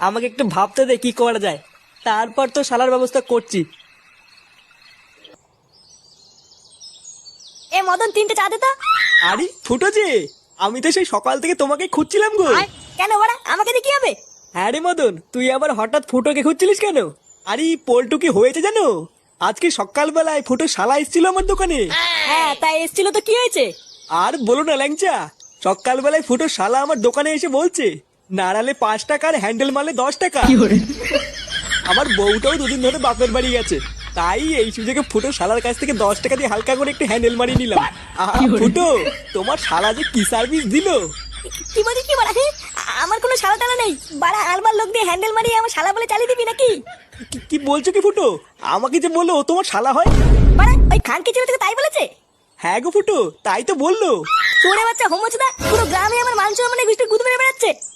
আমাকে একটু ভাবতে দে কি করা যায়। তারপর তো শালার ব্যবস্থা করছি। এ মদন তিনটে চা দে তো। আরে ফুটো যে আমি তো সেই সকাল থেকে তোমাকে খুঁজছিলাম গো। কেন বাড়া আমাকে দিয়ে কি হবে? হ্যাঁ রে মদন তুই আবার হঠাৎ ফুটোকে খুঁজছিলিস কেন? আরে পল্টু কি হয়েছে জানো? আজকে সকালবেলায় ফুটো শালা এসেছিল আমার দোকানে। হ্যাঁ তাই এসছিল তো কি হয়েছে? আর বলো না ল্যাংচা সকালবেলায় ফুটো শালা আমার দোকানে এসে বলছে। নাড়ালে পাঁচ টাকা আর হ্যান্ডেল মারলে দশ টাকা। আমার বউটাও দুদিন ধরে বাপের বাড়ি গেছে। তাই এই সুযোগে ফুটো শালার কাছ থেকে দশ টাকা দিয়ে হালকা করে একটু হ্যান্ডেল মারিয়ে নিলাম। আহা, ফুটো তোমার শালা যে কি সার্ভিস দিল? কি বলছিস কি হে? আমার কোনো শালা টালা নেই। বাড়া আলবার লোক দিয়ে হ্যান্ডেল মারিয়ে আমার শালা বলে চালিয়ে দিবি নাকি? কি- কি বলছো কি ফুটো? আমাকে যে বলল ও তোমার শালা হয়? বাড়া ওই খান কি ছেলে তোকে তাই বলেছে? হ্যাঁ গো ফুটো তাই তো বলল। তোরে বাচ্চা হোমোচুদা পুরো গ্রামে আমার মাংস মানে গুষ্টি গুদ মেরে বেড়াচ্ছে।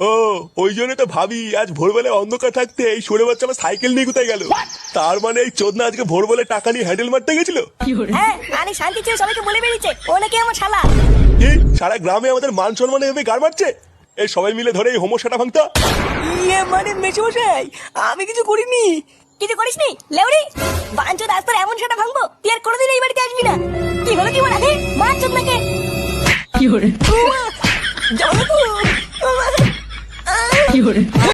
ও ওই জন্য তো ভাবি আজ ভোরবেলায় অন্ধকার থাকতে এই সরে বাচ্চা আমার সাইকেল নিয়ে কোথায় গেল? তার মানে এই চোদনা আজকে ভোরবেলায় টাকা নিয়ে হ্যান্ডেল মারতে গেছিল? হ্যাঁ আরে শান্তি ছিল সবাইকে বলে বেরিয়েছে। ও নাকি আমার শালা। কি? সারা গ্রামে আমাদের মান সম্মানে এভাবে গাড় মারছে? এই সবাই মিলে ধরে এই হোমোসাটা ভাঙতা। ইয়ে মানে মেশমশাই আমি কিছু করিনি। কিছু করিসনি? লেউরি বাঞ্চ রাস্তার এমন সেটা ভাঙবো তুই আর কোনোদিন এই বাড়িতে আসবি না। কি হলো কি বলা? হে মার চোদ জামাইবাবু,